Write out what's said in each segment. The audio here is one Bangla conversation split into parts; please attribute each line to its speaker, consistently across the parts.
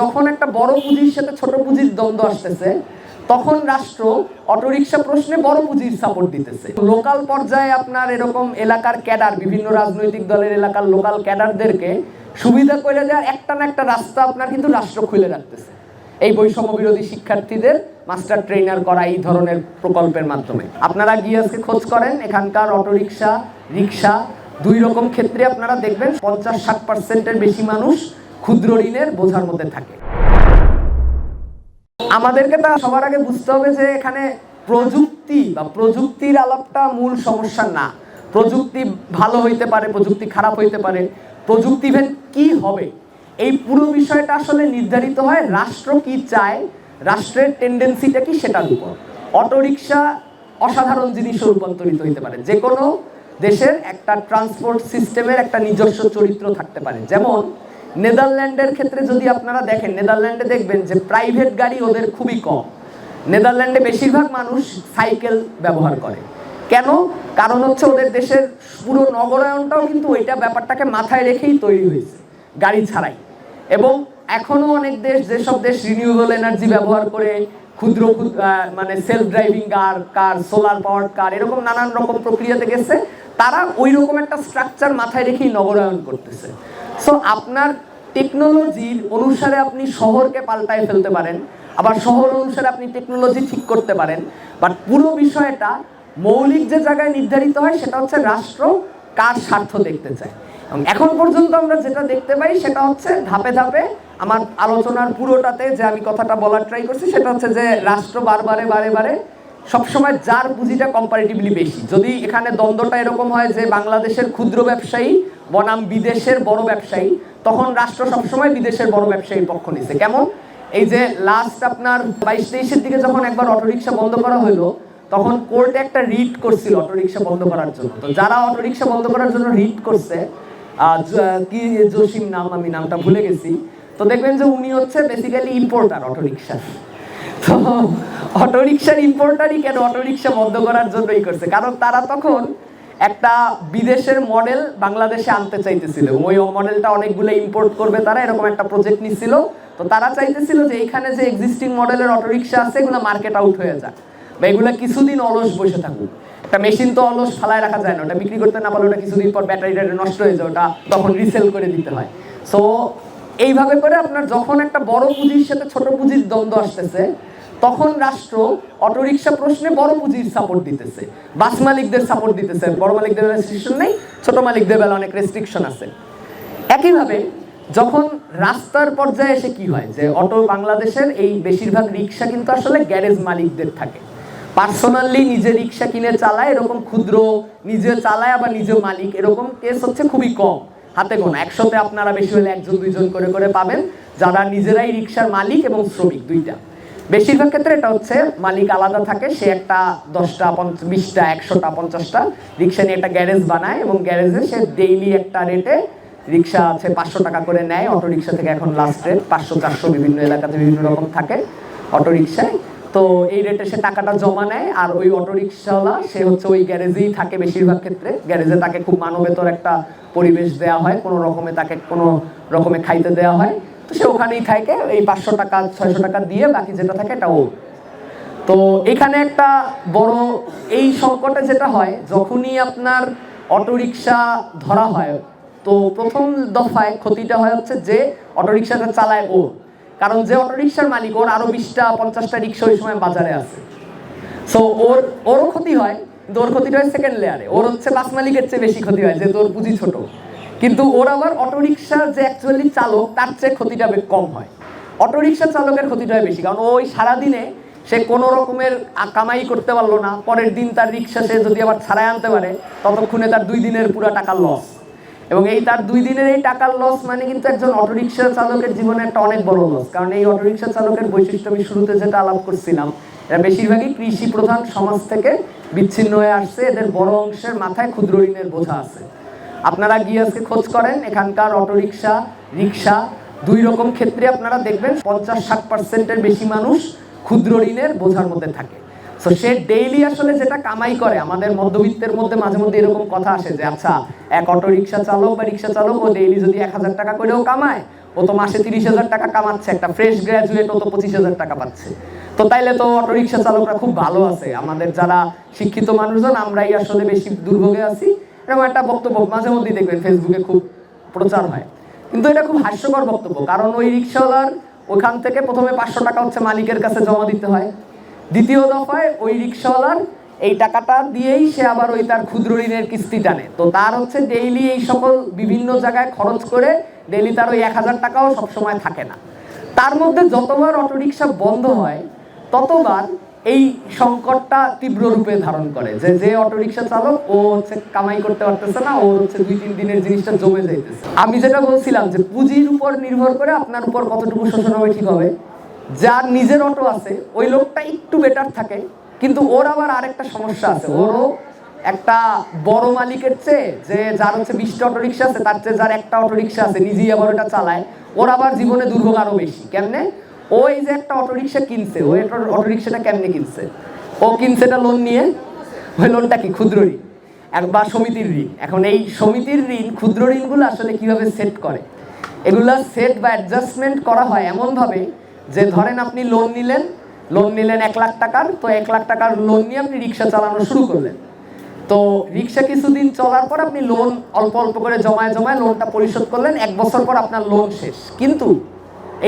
Speaker 1: যখন একটা বড় পুঁজির সাথে ছোট পুঁজির দ্বন্দ্ব আসতেছে, তখন রাষ্ট্র অটোরিকশা প্রশ্নে বড় পুঁজির সাপোর্ট দিতেছে। লোকাল পর্যায়ে আপনার এরকম এলাকার ক্যাডার, বিভিন্ন রাজনৈতিক দলের এলাকার লোকাল ক্যাডারদেরকে সুবিধা করে দেওয়ার একটা না একটা রাস্তা আপনার কিন্তু রাষ্ট্র খুলে রাখতেছে। এই বৈষম্য বিরোধী শিক্ষার্থীদের মাস্টার ট্রেনার করা এই ধরনের প্রকল্পের মাধ্যমে। আপনারা গিয়ে খোঁজ করেন, এখানকার অটোরিকশা রিক্সা দুই রকম ক্ষেত্রে আপনারা দেখবেন পঞ্চাশ ষাট পার্সেন্টের বেশি মানুষ ক্ষুদ্র ঋণের বোঝার মধ্যে থাকে। আমাদেরকে তা সবার আগে বুঝতে হবে যে এখানে প্রযুক্তি বা প্রযুক্তির আলাপটা মূল সমস্যা না। প্রযুক্তি ভালো হইতে পারে, প্রযুক্তি খারাপ হইতে পারে। প্রযুক্তিভেদ কি হবে? এই পুরো বিষয়টা আসলে নির্ধারিত হয় রাষ্ট্র কি চায়, রাষ্ট্রের টেন্ডেন্সিটা কি সেটার উপর। অটোরিকশা অসাধারণ জিনিসে রূপান্তরিত হইতে পারে। যে কোনো দেশের একটা ট্রান্সপোর্ট সিস্টেমের একটা নিজস্ব চরিত্র থাকতে পারে। যেমন নেদারল্যান্ডের ক্ষেত্রে যদি আপনারা দেখেন, নেদারল্যান্ডে দেখবেন যে প্রাইভেট গাড়ি ওদের খুবই কম। নেদারল্যান্ডে বেশিরভাগ মানুষ সাইকেল ব্যবহার করে। কেন? কারণ হচ্ছে ওদের দেশের পুরো নগরায়নটাও কিন্তু ওইটা ব্যাপারটাকে মাথায় রেখেই তৈরি হয়েছে, গাড়ি ছাড়াই। এবং এখনও অনেক দেশ, যেসব দেশ রিনিউয়েবল এনার্জি ব্যবহার করে, ক্ষুদ্র মানে self driving car car solar power car এরকম নানান রকম প্রক্রিয়াতে গেছে, তারা ওই রকম একটা স্ট্রাকচার মাথায় রেখেই নগরায়ন করতেছে। সো আপনার টেকনোলজির অনুসারে আপনি শহরকে পাল্টায় ফেলতে পারেন। আবার শহর অনুসারে আপনি টেকনোলজি ঠিক করতে পারেন। বাট পুরো বিষয়টা মৌলিক যে জায়গায় নির্ধারিত হয়, সেটা হচ্ছে রাষ্ট্র কার স্বার্থ দেখতে চায়। এবং এখন পর্যন্ত আমরা যেটা দেখতে পাই, সেটা হচ্ছে ধাপে ধাপে আমার আলোচনার পুরোটাতে যে আমি কথাটা বলার ট্রাই করছি, সেটা হচ্ছে যে রাষ্ট্র বারবারে, বারে বারে সবসময় যার পুঁজিটা কম্পারেটিভলি বেশি। যদি এখানে দ্বন্দ্বটা এরকম হয় যে বাংলাদেশের ক্ষুদ্র ব্যবসায়ী বনাম বিদেশের বড় ব্যবসায়ী, তখন রাষ্ট্র সবসময় বিদেশের বড় ব্যবসায়ীর পক্ষ নিছে। কেমন? এই যে লাস্ট আপনার বাইশ তেইশের দিকে যখন একবার অটোরিকশা বন্ধ করা হলো, তখন কোর্টে একটা রিট করছিল অটোরিকশা বন্ধ করার জন্য। তো যারা অটোরিকশা বন্ধ করার জন্য রিট করছে কি জসিম নাম আমি নামটা ভুলে গেছি। তো দেখবেন যে উনি হচ্ছে বেসিক্যালি ইম্পোর্টার অটোরিকশা তো অটোরিকশার ইম্পোর্টারই কেন অটোরিকশা বন্ধ করার জন্যই করছে? কারণ তারা তখন একটা বিদেশের মডেল বাংলাদেশে আনতে চাইতেছিল। ওই মডেলটা অনেকগুলো ইম্পোর্ট করবে তারা, এরকম একটা প্রজেক্ট নিচ্ছিল তো তারা চাইতেছিল যে এখানে যে এক্সিস্টিং মডেলের অটোরিকশা আছে, এগুলো মার্কেট আউট হয়ে যাক। বা এগুলো কিছুদিন অলস বসে থাকুক। একটা মেশিন তো অলস ফালায় রাখা যায় না, ওটা বিক্রি করতে না পারলে ওটা কিছুদিন পর ব্যাটারিটা নষ্ট হয়ে যায়, ওটা তখন রিসেল করে দিতে হয়। সো এইভাবে করে আপনার যখন একটা বড় পুঁজির সাথে ছোট পুঁজির দ্বন্দ্ব আসতেছে তখন রাষ্ট্র অটোরিকশা প্রশ্নে বড় পুঁজির সাপোর্ট দিতেছে। বাস মালিকদের সাপোর্ট দিতেছে। বড় মালিকদের রেস্ট্রিকশন নেই, ছোট মালিকদের বেলা অনেক রেস্ট্রিকশন আছে। একইভাবে যখন রাস্তার পর্যায়ে এসে কি হয়, যে অটো বাংলাদেশের এই বেশিরভাগ রিক্সা কিন্তু আসলে গ্যারেজ মালিকদের থাকে। পার্সোনালি নিজে রিক্সা কিনে চালায়, এরকম ক্ষুদ্র নিজে চালায়, আবার নিজে মালিক, এরকম কেস হচ্ছে খুবই কম, হাতে গোনা। একসাথে আপনারা বেশি হলে একজন, দুইজন করে করে পাবেন, যারা নিজেরাই রিক্সার মালিক এবং শ্রমিক দুইটা। বেশিরভাগ ক্ষেত্রে এটা হচ্ছে মালিক আলাদা থাকে, সে একটা দশটা বিশটা, একশোটা, পঞ্চাশটা রিক্সা নিয়ে একটা গ্যারেজ বানায় এবং গ্যারেজে সে ডেইলি একটা রেটে রিক্সা আছে পাঁচশো টাকা করে নেয়, অটো রিক্সা থেকে এখন লাস্ট রেট পাঁচশো, চারশো বিভিন্ন এলাকাতে বিভিন্ন রকম থাকে অটো রিক্সায়। তো এই রেটে সে টাকাটা জমা নেয় আর ওই অটো রিক্সাওয়ালা, সে হচ্ছে ওই গ্যারেজেই থাকে বেশিরভাগ ক্ষেত্রে। গ্যারেজে তাকে খুব মানবেতর একটা পরিবেশ দেওয়া হয়, কোনো রকমে তাকে কোনো রকমে খাইতে দেওয়া হয়। সে ওখানেই থাকে, এই পাঁচশো টাকা, ছয়শো টাকা দিয়ে বাকি যেটা থাকে এটা ও তো এখানে একটা বড়, এই সংকটে যেটা হয়, যখনই আপনার অটোরিকশা ধরা হয়, তো প্রথম দফায় ক্ষতিটা হয় হচ্ছে যে অটোরিকশাটা চালায় ও। কারণ যে অটোরিকশার মালিক, ওর আরও বিশটা, পঞ্চাশটা রিক্সা ওই সময় বাজারে আছে। সো ওর, ওরও ক্ষতি হয় ওর ক্ষতিটা হয় সেকেন্ড লেয়ারে ওর হচ্ছে বাস মালিকের চেয়ে বেশি ক্ষতি হয় যে তোর পুঁজি ছোট। কিন্তু ওর আবার অটোরিকশার যে অ্যাকচুয়ালি চালক, তার চেয়ে ক্ষতিটা কম হয়। অটোরিকশা চালকের ক্ষতিটা বেশি, কারণ ওই সারাদিনে সে কোনো রকমের কামাই করতে পারল না, পরের দিন তার রিক্সা সে যদি আবার ছাড়াই আনতে পারে, ততক্ষণে তার দুই দিনের পুরো টাকার লস এবং এই তার দুই দিনের এই টাকার লস মানে কিন্তু একজন অটোরিকশা চালকের জীবনে একটা অনেক বড় লস কারণ এই অটোরিকশা চালকের বৈশিষ্ট্য আমি শুরুতে যেটা আলাপ করছিলাম, এরা বেশিরভাগই কৃষি প্রধান সমাজ থেকে বিচ্ছিন্ন হয়ে আসছে, এদের বড় অংশের মাথায় ক্ষুদ্র ঋণের বোঝা আছে। আপনারা গিয়ে আজকে খোঁজ করেন, এখানকার অটোরিকশা রিক্সা দুই রকম ক্ষেত্রে আপনারা দেখবেন পঞ্চাশ ষাট পার্সেন্টের বেশি মানুষ ক্ষুদ্র ঋণের বোঝার মধ্যে থাকে। তো সে ডেইলি আসলে যেটা কামাই করে, আমাদের মধ্যবিত্তের মধ্যে মাঝে মধ্যে এরকম কথা আসে যে আচ্ছা এক অটো রিক্সা চালক বা রিক্সা চালক, ও ডেইলি যদি এক হাজার টাকা করেও কামায়, ও তো মাসে তিরিশ হাজার টাকা কামাচ্ছে, একটা ফ্রেশ গ্র্যাজুয়েট ও তো পঁচিশ হাজার টাকা পাচ্ছে। তো তাইলে তো অটোরিকশা চালকরা খুব ভালো আছে। আমাদের যারা শিক্ষিত মানুষজন, আমরাই আসলে বেশি দুর্ভোগে আছি। এরকম একটা বক্তব্য মাঝে মধ্যেই দেখবেন ফেসবুকে খুব প্রচার হয়। কিন্তু এটা খুব হাস্যকর বক্তব্য, কারণ ওই রিক্সাওয়ালার ওখান থেকে প্রথমে পাঁচশো টাকা হচ্ছে মালিকের কাছে জমা দিতে হয়। দ্বিতীয় দফায় ওই রিক্সাওয়ালার এই টাকাটা দিয়েই সে আবার ওই তার ক্ষুদ্র ঋণের কিস্তি টানে। তো তার হচ্ছে ডেইলি এই সকল বিভিন্ন জায়গায় খরচ করে ডেইলি তার ওই এক হাজার টাকাও সবসময় থাকে না। তার মধ্যে যতবার অটোরিকশা বন্ধ হয়, ততবার এই সংকটটা তীব্র রূপে ধারণ করে যে যে অটোরিকশা চালক, ও হচ্ছে কামাই করতে পারতেছে না, ও হচ্ছে দুই, তিন দিনের জিনিসটা জমে যাইতেছে। আমি যেটা বলছিলাম যে পুঁজির উপর নির্ভর করে আপনার উপর কতটুকু শোষণ হবে, ঠিক হবে। যার নিজের অটো আছে, ওই লোকটা একটু বেটার থাকে, কিন্তু ওর আবার আরেকটা সমস্যা আছে। ওরও একটা বড় মালিকের চেয়ে, যে যার হচ্ছে বিশটা অটো রিক্সা আছে, তার চেয়ে যার একটা অটো রিক্সা আছে, নিজেই আবার ওটা চালায়, ওর আবার জীবনে দুর্ভোগ আরও বেশি। কেমনে? ওই যে একটা অটো রিক্সা কিনছে ওই অটো রিক্সাটা কেমনে কিনছে? ও কিনছে এটা লোন নিয়ে? ওই লোনটা কি? ক্ষুদ্র ঋণ? এক বা সমিতির ঋণ। এখন এই সমিতির ঋণ, ক্ষুদ্র ঋণগুলো আসলে কীভাবে সেট করে? এগুলা সেট বা অ্যাডজাস্টমেন্ট করা হয় এমনভাবে যে ধরেন আপনি লোন নিলেন লোন নিলেন এক লাখ টাকার, তো এক লাখ টাকার লোন নিয়ে আপনি রিক্সা চালানো শুরু করলেন। তো রিক্সা কিছুদিন চলার পর আপনি লোন অল্প অল্প করে জমায় জমায় লোনটা পরিশোধ করলেন, এক বছর পর আপনার লোন শেষ। কিন্তু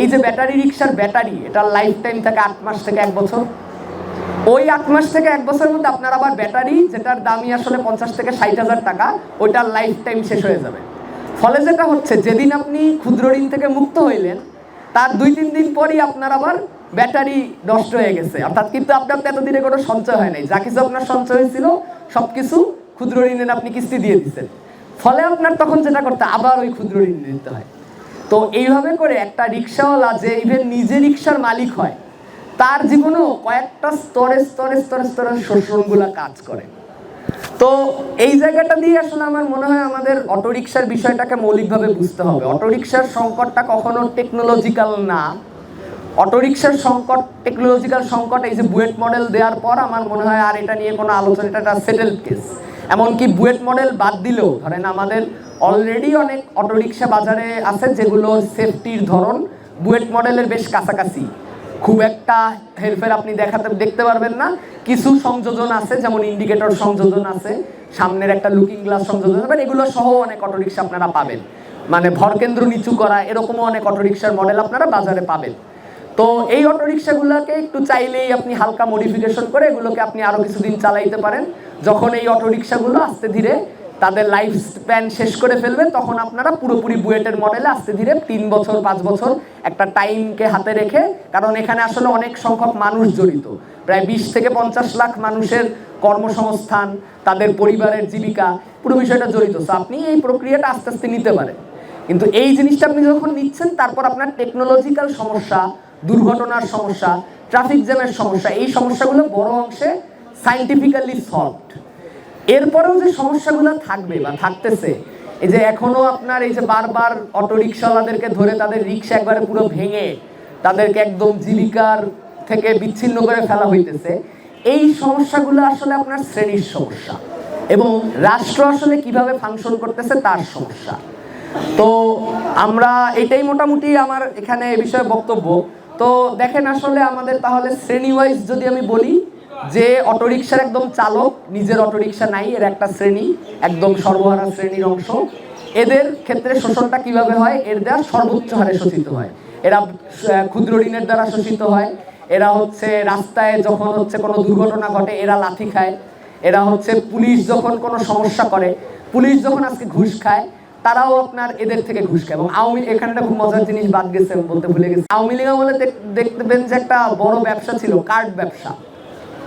Speaker 1: এই যে ব্যাটারি রিক্সার ব্যাটারি এটার লাইফ টাইম থাকে আট মাস থেকে এক বছর। ওই আট মাস থেকে এক বছরের মধ্যে আপনার আবার ব্যাটারি, যেটার দামই আসলে পঞ্চাশ থেকে ষাট হাজার টাকা ওইটার লাইফ টাইম শেষ হয়ে যাবে। ফলে যেটা হচ্ছে, যেদিন আপনি ক্ষুদ্র ঋণ থেকে মুক্ত হইলেন, তার দুই তিন দিন পরই আপনার আবার ব্যাটারি নষ্ট হয়ে গেছে। অর্থাৎ কিন্তু আপনার এতদিনে কোনো সঞ্চয় হয় নাই। যা কিছু আপনার সঞ্চয় হয়েছিল সব কিছু ক্ষুদ্র ঋণের আপনি কিস্তি দিয়ে দিচ্ছেন ফলে আপনার তখন যেটা করতে আবার ওই ক্ষুদ্র ঋণ নিতে হয়। তো এইভাবে করে একটা রিক্সাওয়ালা যে ইভেন নিজে রিক্সার মালিক হয়, তার জীবনেও কয়েকটা স্তরে স্তরে স্তরে স্তরে শোষণগুলা কাজ করে। তো এই জায়গাটা দিয়ে আসলে আমার মনে হয় আমাদের অটোরিকশার বিষয়টাকে মৌলিকভাবে বুঝতে হবে। অটোরিকশার সংকটটা কখনো টেকনোলজিক্যাল না। অটোরিকশার সংকট টেকনোলজিক্যাল সংকট এই যে বুয়েট মডেল দেওয়ার পর আমার মনে হয় আর এটা নিয়ে কোনো আলোচনা এটা সেটেল কেস এমনকি বুয়েট মডেল বাদ দিলেও, ধরেন আমাদের অলরেডি অনেক অটোরিকশা বাজারে আছে যেগুলো সেফটির ধরন, বুয়েট মডেলের বেশ কাছাকাছি। খুব একটা হেরফের আপনি দেখাতে, দেখতে পারবেন না। কিছু সংযোজন আছে, যেমন ইন্ডিকেটর সংযোজন আছে, সামনের একটা লুকিং গ্লাস সংযোজন হবে এগুলো সহ অনেক অটোরিকশা আপনারা পাবেন। মানে ভরকেন্দ্র নিচু করা, এরকমও অনেক অটোরিকশার মডেল আপনারা বাজারে পাবেন। তো এই অটোরিকশাগুলোকে একটু চাইলেই আপনি হালকা মডিফিকেশন করে এগুলোকে আপনি আরও কিছুদিন চালাইতে পারেন। যখন এই অটোরিকশাগুলো আস্তে ধীরে তাদের লাইফ স্প্যান শেষ করে ফেলবেন, তখন আপনারা পুরোপুরি বুয়েটের মডেলে আস্তে ধীরে তিন বছর, পাঁচ বছর একটা টাইমকে হাতে রেখে, কারণ এখানে আসলে অনেক সংখ্যক মানুষ জড়িত। প্রায় বিশ থেকে পঞ্চাশ লাখ মানুষের কর্মসংস্থান, তাদের পরিবারের জীবিকা, পুরো বিষয়টা জড়িত। তো আপনি এই প্রক্রিয়াটা আস্তে আস্তে নিতে পারেন। কিন্তু এই জিনিসটা আপনি যখন নিচ্ছেন, তারপর আপনার টেকনোলজিক্যাল সমস্যা দুর্ঘটনার সমস্যা ট্রাফিক জ্যামের সমস্যা, এই সমস্যাগুলো বড় অংশে সাইন্টিফিক্যালি সলভড এরপরেও যে সমস্যাগুলো থাকবে বা থাকতেছে, এই যে এখনও আপনার এই যে বারবার অটো রিক্সাওয়ালাদেরকে ধরে তাদের রিক্সা একবারে পুরো ভেঙে তাদেরকে একদম জীবিকার থেকে বিচ্ছিন্ন করে ফেলা হইতেছে, এই সমস্যাগুলো আসলে আপনার শ্রেণির সমস্যা এবং রাষ্ট্র আসলে কীভাবে ফাংশন করতেছে তার সমস্যা। তো আমরা এটাই মোটামুটি আমার এখানে এ বিষয়ে বক্তব্য। তো দেখেন আসলে আমাদের তাহলে শ্রেণি ওয়াইজ যদি আমি বলি যে অটোরিকশার একদম চালক, নিজের অটোরিকশা নাই, এর একটা শ্রেণি, একদম সর্বহারা শ্রেণির অংশ। এদের ক্ষেত্রে শোষণটা কীভাবে হয়? এর দ্বারা সর্বোচ্চ হারে শোষিত হয়। এরা ক্ষুদ্র ঋণের দ্বারা শোষিত হয়। এরা হচ্ছে রাস্তায় যখন হচ্ছে কোনো দুর্ঘটনা ঘটে, এরা লাথি খায়। এরা হচ্ছে পুলিশ যখন কোনো সমস্যা করে, পুলিশ যখন আজকে ঘুষ খায় তারাও আপনার এদের থেকে ঘুষ খায় এবং আওয়ামী এখানে একটা খুব মজার জিনিস বাদ গেছে বলতে ভুলে গেছি। আওয়ামী লীগ দেখ- দেখবেন যে একটা বড় ব্যবসা ছিল কার্ড ব্যবসা।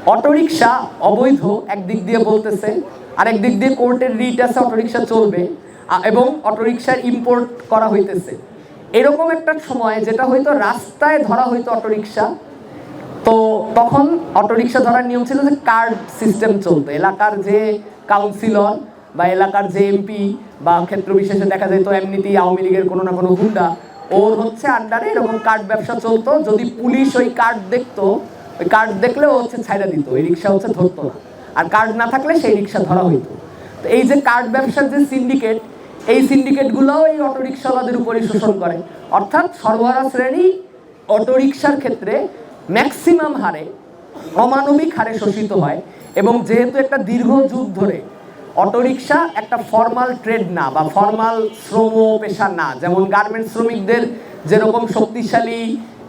Speaker 1: অটোরিকশা অবৈধ, একদিক দিয়ে বলতেছে আরেক দিক দিয়ে কোর্টের রিট আছে, অটোরিকশা চলবে এবং অটোরিকশার ইম্পোর্ট করা হইতেছে। এরকম একটা সময় যেটা হয়তো রাস্তায় ধরা হইতো অটোরিকশা, তো তখন অটোরিকশা ধরার নিয়ম ছিল যে কার্ড সিস্টেম চলতো এলাকার যে কাউন্সিলর বা এলাকার যে এমপি বা ক্ষেত্র বিশেষে দেখা যেত এমনিতেই আওয়ামী লীগের কোনো না কোনো গুন্ডা ওর হচ্ছে আন্ডারে এরকম কার্ড ব্যবসা চলতো, যদি পুলিশ ওই কার্ড দেখতো, ওই কার্ড দেখলে ও হচ্ছে ছাইড়া দিত ওই রিক্সা হচ্ছে ধরতো না। আর কার্ড না থাকলে সেই রিক্সা ধরা হইতো। তো এই যে কার্ড ব্যবসার যে সিন্ডিকেট এই সিন্ডিকেটগুলোও এই অটোরিকশাওয়ালাদের উপরই শোষণ করে। অর্থাৎ সর্বহারা শ্রেণি অটোরিকশার ক্ষেত্রে ম্যাক্সিমাম হারে অমানবিক হারে শোষিত হয় এবং যেহেতু একটা দীর্ঘ যুগ ধরে অটোরিকশা একটা ফর্মাল ট্রেড না বা ফর্মাল শ্রম পেশা না। যেমন গার্মেন্টস শ্রমিকদের যেরকম শক্তিশালী,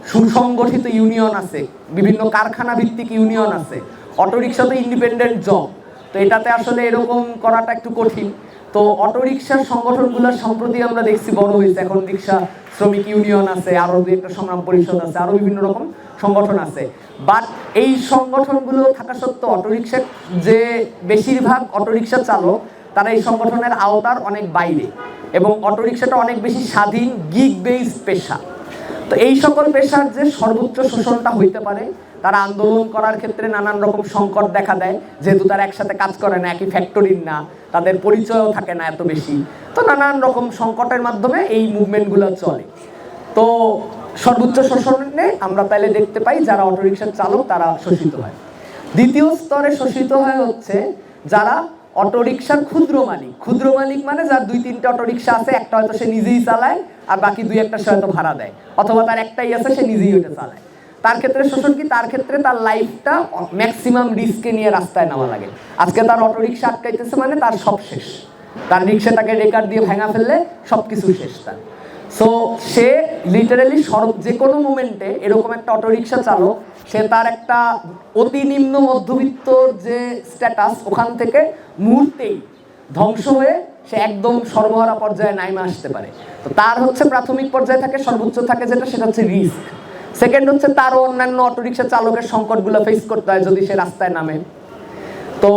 Speaker 1: সুসংগঠিত ইউনিয়ন আছে, বিভিন্ন কারখানা ভিত্তিক ইউনিয়ন আছে। অটোরিকশা তো ইন্ডিপেন্ডেন্ট জব তো এটাতে আসলে এরকম করাটা একটু কঠিন। তো অটো অটোরিকশার সংগঠনগুলো সম্প্রতি আমরা দেখছি বড় হয়েছে। এখন রিক্সা, শ্রমিক ইউনিয়ন আছে, আরও দুই একটা সংগ্রাম পরিষদ আছে, আরও বিভিন্ন রকম সংগঠন আছে। বাট এই সংগঠনগুলো থাকা সত্ত্বেও অটোরিকশা যে বেশিরভাগ অটোরিকশা চালক, তারা এই সংগঠনের আওতার অনেক বাইরে এবং অটোরিকশাটা অনেক বেশি স্বাধীন গিগ বেস পেশা। তো এই সকল পেশার যে সর্বোচ্চ শোষণটা হইতে পারে তারা আন্দোলন করার ক্ষেত্রে নানান রকম সংকট দেখা দেয়, যেহেতু তারা একসাথে কাজ করে না, একই ফ্যাক্টরির না, তাদের পরিচয়ও থাকে না এত বেশি। তো নানান রকম সংকটের মাধ্যমে এই মুভমেন্টগুলো চলে। তো সর্বোচ্চ শোষণে আমরা তাহলে দেখতে পাই যারা অটোরিকশার চালক, তারা শোষিত হয়। দ্বিতীয় স্তরে শোষিত হয় হচ্ছে যারা অটোরিকশার ক্ষুদ্র মালিক। ক্ষুদ্র মালিক মানে যার দুই তিনটা অটোরিকশা আছে, একটা হয়তো সে নিজেই চালায়, আর বাকি দুই একটা সে হয়তো ভাড়া দেয়, অথবা তার একটাই আছে, সে নিজেই ওটা চালায়। তার ক্ষেত্রে শোষণ কি? তার ক্ষেত্রে তার লাইফটা ম্যাক্সিমাম রিস্কে নিয়ে রাস্তায় নেওয়া লাগে। আজকে তার অটোরিকশা আটকাইতেছে মানে তার সব শেষ। তার রিক্সাটাকে রেকার দিয়ে ভেঙা ফেললে সব কিছু শেষ তার। সো সে লিটারালি সর্ব যে কোনো মোমেন্টে এরকম একটা অটোরিকশা চালক, সে তার একটা অতি নিম্ন মধ্যবিত্তর যে স্ট্যাটাস ওখান থেকে মুহূর্তেই ধ্বংস হয়ে সে একদম সর্বহারা পর্যায়ে নাইমে আসতে পারে। তো তার হচ্ছে প্রাথমিক পর্যায়ে থাকে, সর্বোচ্চ থাকে যেটা, সেটা হচ্ছে রিস্ক সেকেন্ড হচ্ছে তার অন্যান্য অটোরিকশা চালকের সংকটগুলো ফেস করতে হয় যদি সে রাস্তায় নামে। তো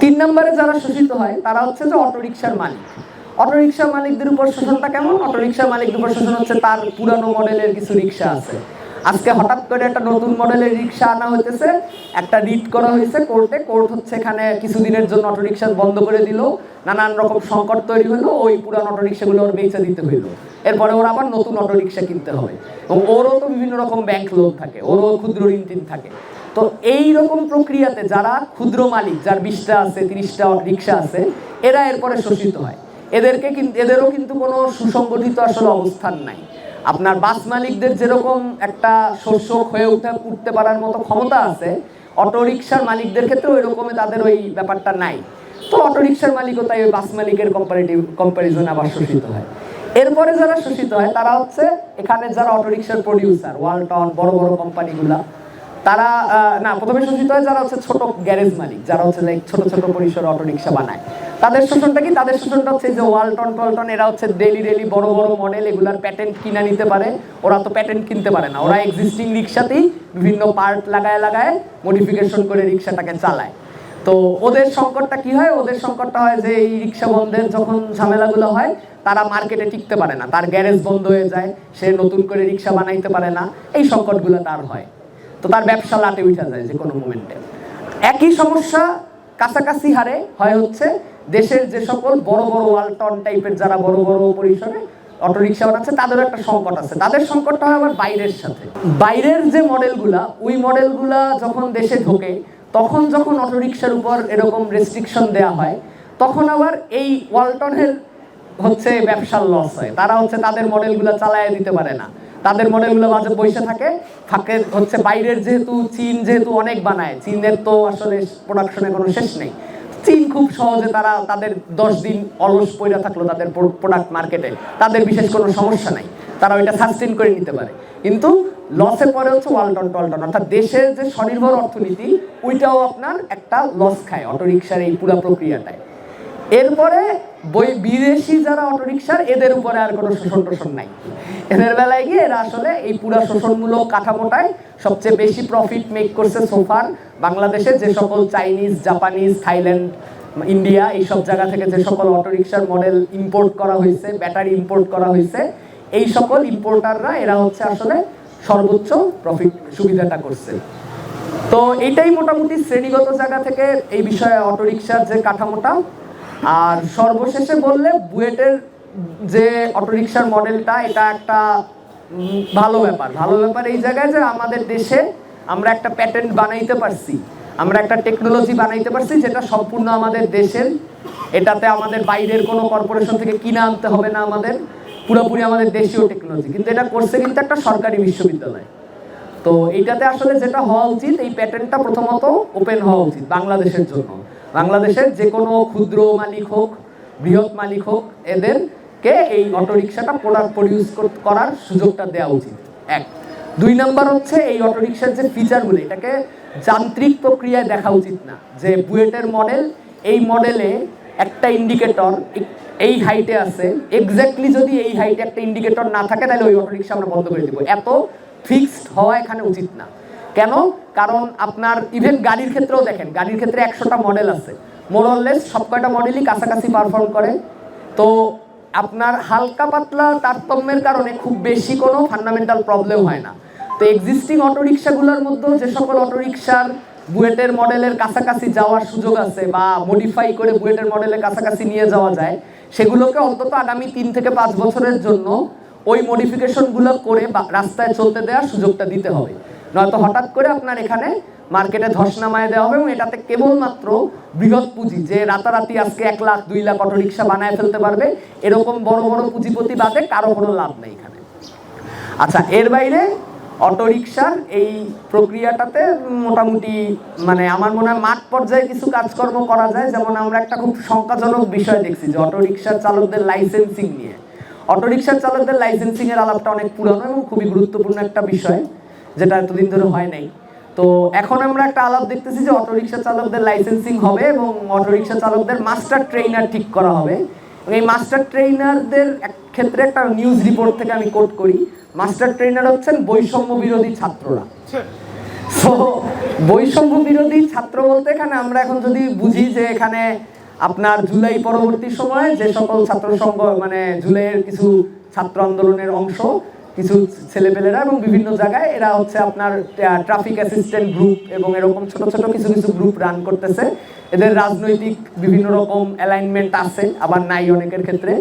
Speaker 1: তিন নম্বরে যারা শোষিত হয়, তারা হচ্ছে যে অটোরিকশার মালিক। অটোরিকশা মালিকদের উপর শোষণটা কেমন? অটোরিকশা মালিকদের উপর শোষণ হচ্ছে তার পুরানো মডেলের কিছু রিক্সা আছে। আজকে হঠাৎ করে একটা নতুন মডেলের রিক্সা আনা হইতেছে, একটা রিট করা হয়েছে কোর্টে। কোর্ট হচ্ছে এখানে কিছুদিনের জন্য অটোরিকশা বন্ধ করে দিল। নানান রকম সংকট তৈরি হলো, ওই পুরান অটোরিকশাগুলো ওর বেচে দিতে হইল। এরপরে ওর আবার নতুন অটোরিকশা কিনতে হবে। এবং ওরও তো বিভিন্ন রকম ব্যাংক লোন থাকে, ওরও ক্ষুদ্র ঋণ টিন থাকে। তো এই রকম প্রক্রিয়াতে যারা ক্ষুদ্র মালিক, যার বিশটা আছে, তিরিশটা রিক্সা আছে, এরা এরপরে শোষিত হয়। এদেরকে কিন্তু এদেরও কিন্তু কোনো সুসংগঠিত আসলে অবস্থান নাই। আপনার বাস মালিকদের যেরকম একটা শস্য হয়ে উঠে উঠতে পারার মতো ক্ষমতা আছে, অটোরিকশার মালিকদের ক্ষেত্রে ওই রকমই তাদের ওই ব্যাপারটা নাই। তো অটোরিকশার মালিকও তাই ওই বাস মালিকের কম্পারেটিভ কম্পারিজন আবার শোষিত হয়। এরপরে যারা শোষিত হয়, তারা হচ্ছে এখানে যারা অটোরিকশার প্রডিউসার ওয়ালটন বড় বড় কোম্পানিগুলা তারা না, প্রথমে শোষিত হয় যারা হচ্ছে ছোট গ্যারেজ মালিক, যারা হচ্ছে লাইক ছোট ছোট পরিসরে অটোরিকশা বানায়। তাদের শোষণটা কি? তাদের শোষণটা হচ্ছে যে ওয়ালটন টলটন এরা হচ্ছে ডেলি ডেলি বড় বড় মডেল এগুলার প্যাটেন্ট কিনা নিতে পারে। ওরা তো প্যাটেন্ট কিনতে পারে না। ওরা এক্সিস্টিং রিক্সাতেই বিভিন্ন পার্ট লাগায় লাগায় মডিফিকেশন করে রিক্সাটাকে চালায়। তো ওদের সংকটটা কি হয়? ওদের সংকটটা হয় যে এই রিক্সা বন্ধের যখন ঝামেলাগুলো হয়, তারা মার্কেটে টিকতে পারে না। তার গ্যারেজ বন্ধ হয়ে যায়, সে নতুন করে রিক্সা বানাইতে পারে না। এই সংকটগুলো তার হয়। তো তার ব্যবসা লাটে উঠা যায় যে কোনো মোমেন্টে একই সমস্যা কাছাকাছি হারে হয় হচ্ছে দেশের যে সকল বড় বড় ওয়ালটন টাইপের যারা বড় বড় পরিসরে অটোরিক্সা বানাচ্ছে তাদেরও একটা সংকট আছে। তাদের সংকটটা হয় আবার বাইরের সাথে। বাইরের যে মডেলগুলা, ওই মডেলগুলা যখন দেশে ঢোকে, তখন যখন অটোরিক্সার উপর এরকম রেস্ট্রিকশন দেওয়া হয়, তখন আবার এই ওয়ালটনের হচ্ছে ব্যবসার লস হয়। তারা হচ্ছে তাদের মডেলগুলো চালায় দিতে পারে না। তাদের মডেলগুলো মাঝে পয়সা থাকে। ফাঁকে হচ্ছে বাইরের যেহেতু চীন যেহেতু অনেক বানায়, চীনের তো আসলে প্রোডাকশনে কোনো শেষ নেই। চীন খুব সহজে তারা তাদের দশ দিন অলস পয়রা থাকল তাদের প্রোডাক্ট মার্কেটে তাদের বিশেষ কোনো সমস্যা নাই। তারা ওইটা সাস্টেন করে নিতে পারে। কিন্তু লসে পরে হচ্ছে ওয়ালটন টলটন অর্থাৎ দেশের যে স্বনির্ভর অর্থনীতি, ওইটাও আপনার একটা লস খায়। অটোরিকশার এই পুরো প্রক্রিয়াটায়। এরপরে বই বিদেশি যারা অটোরিকশার, এদের উপরে আর কোনো শোষণ টোষণ নাই। এদের বেলায় গিয়ে এরা আসলে এই পুরা শোষণমূলক কাঠামোটায় সবচেয়ে বেশি প্রফিট মেক করছে সোফার বাংলাদেশে যে সকল চাইনিজ, জাপানিজ, থাইল্যান্ড, ইন্ডিয়া এই সব জায়গা থেকে যে সকল অটোরিকশার মডেল ইম্পোর্ট করা হয়েছে ব্যাটারি ইম্পোর্ট করা হয়েছে, এই সকল ইম্পোর্টাররা এরা হচ্ছে আসলে সর্বোচ্চ প্রফিট সুবিধাটা করছে। তো এটাই মোটামুটি শ্রেণীগত জায়গা থেকে এই বিষয়ে অটোরিকশার যে কাঠামোটা আর সর্বশেষে বললে বুয়েটের যে অটোরিকশার মডেলটা, এটা একটা ভালো ব্যাপার। ভালো ব্যাপার এই জায়গায় যে আমাদের দেশে আমরা একটা প্যাটেন্ট বানাইতে পারছি। আমরা একটা টেকনোলজি বানাইতে পারছি যেটা সম্পূর্ণ আমাদের দেশের। এটাতে আমাদের বাইরের কোনো কর্পোরেশন থেকে কিনে আনতে হবে না আমাদের। পুরোপুরি আমাদের দেশীয় টেকনোলজি কিন্তু এটা করছে কিন্তু একটা সরকারি বিশ্ববিদ্যালয়। তো এইটাতে আসলে যেটা হওয়া উচিত, এই প্যাটার্নটা প্রথমত ওপেন হওয়া উচিত বাংলাদেশের জন্য। বাংলাদেশের যে কোনো ক্ষুদ্র মালিক হোক, বৃহৎ মালিক হোক, এদেরকে এই অটোরিকশাটা প্রোডাক্ট প্রডিউস করার সুযোগটা দেওয়া উচিত। এক। দুই নাম্বার হচ্ছে এই অটোরিকশার যে ফিচারগুলো এটাকে যান্ত্রিক প্রক্রিয়ায় দেখা উচিত না। যে বুয়েটের মডেল এই মডেলে একটা ইন্ডিকেটর এই হাইটে আছে। এক্স্যাক্টলি যদি এই হাইটে একটা ইন্ডিকেটর না থাকে, তাহলে ওই অটোরিকশা আমরা বন্ধ করে দেবো। এত ফিক্সড হওয়া এখানে উচিত না। কেন? কারণ আপনার ইভেন গাড়ির ক্ষেত্রেও দেখেন, গাড়ির ক্ষেত্রে একশোটা মডেল আছে। মোরললেস সব কয়টা মডেলই কাছাকাছি পারফর্ম করে। তো আপনার হালকা পাতলা তারতম্যের কারণে খুব বেশি কোনো ফান্ডামেন্টাল প্রবলেম হয় না। তো এক্সিস্টিং অটোরিকশাগুলোর মধ্যেও যে সকল অটোরিকশার বুয়েটের মডেলের কাছাকাছি যাওয়ার সুযোগ আছে বা মডিফাই করে বুয়েটের মডেলের কাছাকাছি নিয়ে যাওয়া যায়, সেগুলোকে অন্তত আগামী তিন থেকে পাঁচ বছরের জন্য ওই মডিফিকেশনগুলো করে রাস্তায় চলতে দেওয়ার সুযোগটা দিতে হবে। নয়তো হঠাৎ করে আপনার এখানে মার্কেটে ধস নামায় দেওয়া হবে এবং এটাতে কেবলমাত্র বৃহৎ পুঁজি যে রাতারাতি আজকে এক লাখ, দুই লাখ অটো রিক্সা বানায় ফেলতে পারবে, এরকম বড় বড় পুঁজিপতি বাদে কারও কোনো লাভ নেই এখানে। আচ্ছা এর বাইরে অটোরিকশার এই প্রক্রিয়াটাতে মোটামুটি মানে আমার মনে হয় মাঠ পর্যায়ে কিছু কাজকর্ম করা যায়। যেমন আমরা একটা খুব শঙ্কাজনক বিষয় দেখছি যে অটোরিকশার চালকদের লাইসেন্সিং নিয়ে। অটোরিকশার চালকদের লাইসেন্সিং এর আলাপটা অনেক পুরানো এবং খুবই গুরুত্বপূর্ণ একটা বিষয়। যেটা এতদিন ধরে হয় নাই। তো এখন আমরা একটা আলাপ দেখতেছি যে অটোরিকশা চালকদের লাইসেন্সিং হবে এবং অটোরিকশা চালকদের মাস্টার ট্রেনার ঠিক করা হবে। এই মাস্টার ট্রেনারদের ক্ষেত্রে একটা নিউজ রিপোর্ট থেকে আমি কোট করি মাস্টার ট্রেনার হচ্ছেন বৈষম্য বিরোধী ছাত্ররা। সো বৈষম্য বিরোধী ছাত্র বলতে এখানে আমরা এখন যদি বুঝি যে এখানে আপনার জুলাই পরবর্তী সময়ে যে সকল ছাত্র সংঘ মানে জুলাইয়ের কিছু ছাত্র আন্দোলনের অংশ কিছু ছেলেপেলেরা এবং বিভিন্ন জায়গায় এরা হচ্ছে আপনার ট্রাফিক অ্যাসিস্ট্যান্ট গ্রুপ এবং এরকম ছোট ছোট কিছু কিছু গ্রুপ রান করতেছে। এদের রাজনৈতিক বিভিন্ন রকম অ্যালাইনমেন্ট আছে, আবার নাই অনেকের ক্ষেত্রে।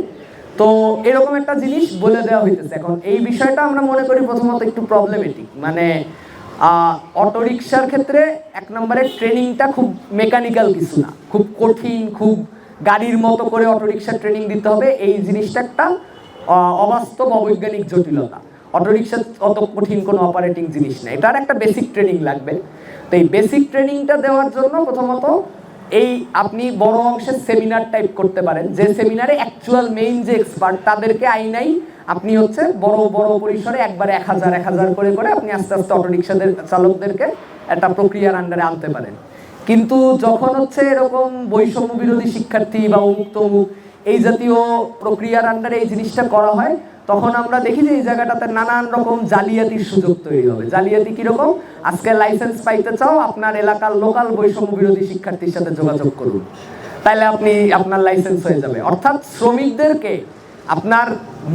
Speaker 1: তো এরকম একটা জিনিস বলে দেওয়া হইতেছে। এখন এই বিষয়টা আমরা মনে করি প্রথমত একটু প্রবলেমেটিক মানে অটোরিকশার ক্ষেত্রে এক নম্বরে ট্রেনিংটা খুব মেকানিক্যাল কিছু না। খুব কঠিন, খুব গাড়ির মতো করে অটোরিকশার ট্রেনিং দিতে হবে। এই জিনিসটা একটা অবাস্তব, অবৈজ্ঞানিক জটিলতা। অটোরিকশা অত কঠিন কোনো অপারেটিং জিনিস না এটার একটা বেসিক ট্রেনিং লাগবে। তো এই বেসিক ট্রেনিংটা দেওয়ার জন্য প্রথমত এই আপনি বড় অংশের সেমিনার টাইপ করতে পারেন। যে সেমিনারে অ্যাকচুয়াল মেইন যে এক্সপার্ট তাদেরকে আইনাই আপনি হচ্ছে বড় বড় পরিসরে একবার এক হাজার এক হাজার করে করে আপনি আস্তে আস্তে অটোরিক্সাদের চালকদেরকে একটা প্রক্রিয়ার আন্ডারে আনতে পারেন। কিন্তু যখন হচ্ছে এরকম বৈষম্য বিরোধী শিক্ষার্থী বা অমুক এই জাতীয় প্রক্রিয়ার আন্ডারে এই জিনিসটা করা হয় তখন আমরা দেখি যে এই জায়গাটাতে নানান রকম জালিয়াতির সুযোগ তৈরি হবে। জালিয়াতি কীরকম? আজকে লাইসেন্স পাইতে চাও, আপনার এলাকার লোকাল বৈষম্য বিরোধী শিক্ষার্থীর সাথে যোগাযোগ করুন। তাহলে আপনি আপনার লাইসেন্স হয়ে যাবে। অর্থাৎ শ্রমিকদেরকে আপনার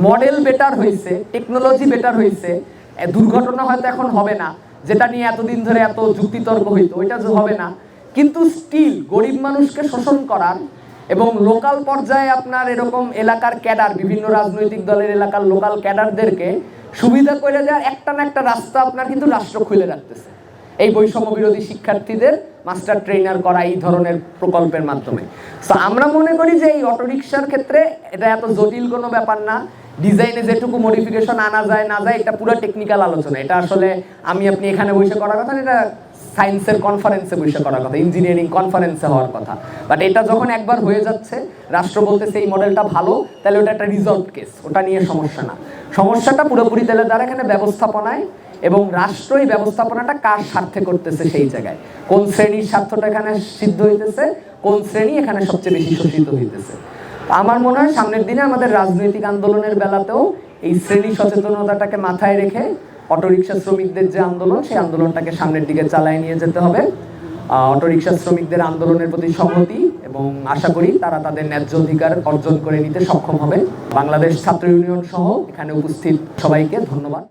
Speaker 1: মডেল বেটার হয়েছে টেকনোলজি বেটার হয়েছে দুর্ঘটনা হয়তো এখন হবে না, যেটা নিয়ে এতদিন ধরে এত যুক্তিতর্ক হইতো, ওইটা হবে না। কিন্তু স্টিল গরিব মানুষকে শোষণ করার এবং লোকাল পর্যায়ে আপনার এরকম এলাকার ক্যাডার, বিভিন্ন রাজনৈতিক দলের এলাকার লোকাল ক্যাডারদেরকে সুবিধা করে দেওয়ার একটা না একটা রাস্তা আপনার কিন্তু রাষ্ট্র খুলে রাখতেছে। এই বৈষম্য বিরোধী শিক্ষার্থীদের মাস্টার ট্রেনার করা এই ধরনের প্রকল্পের মাধ্যমে। তো আমরা মনে করি যে এই অটোরিকশার ক্ষেত্রে এটা এত জটিল কোনো ব্যাপার না। ডিজাইনে যেটুকু মডিফিকেশন আনা যায়, না যায়, এটা পুরো টেকনিক্যাল আলোচনা। এটা আসলে আমি, আপনি এখানে বসে করার কথা এটা সায়েন্সের কনফারেন্সে বসে করার কথা ইঞ্জিনিয়ারিং কনফারেন্সে হওয়ার কথা। বাট এটা যখন একবার হয়ে যাচ্ছে, রাষ্ট্র বলতেছে এই মডেলটা ভালো, তাহলে ওটা একটা রিজলভ কেস ওটা নিয়ে সমস্যা না। সমস্যাটা পুরোপুরি তাহলে দ্বারা এখানে ব্যবস্থাপনায়, এবং রাষ্ট্র এই ব্যবস্থাপনাটা কার স্বার্থে করতেছে সেই জায়গায়? কোন শ্রেণির স্বার্থটা এখানে সিদ্ধ হইতেছে? কোন শ্রেণি এখানে সবচেয়ে বেশি শোষিত হইতেছে? আমার মনে হয় সামনের দিনে আমাদের রাজনৈতিক আন্দোলনের বেলাতেও এই শ্রেণি সচেতনতাটাকে মাথায় রেখে অটোরিকশা শ্রমিকদের যে আন্দোলন, সেই আন্দোলনটাকে সামনের দিকে চালায় নিয়ে যেতে হবে। অটোরিকশা শ্রমিকদের আন্দোলনের প্রতি সংহতি এবং আশা করি তারা তাদের ন্যায্য অধিকার অর্জন করে নিতে সক্ষম হবে। বাংলাদেশ ছাত্র ইউনিয়ন সহ এখানে উপস্থিত সবাইকে ধন্যবাদ।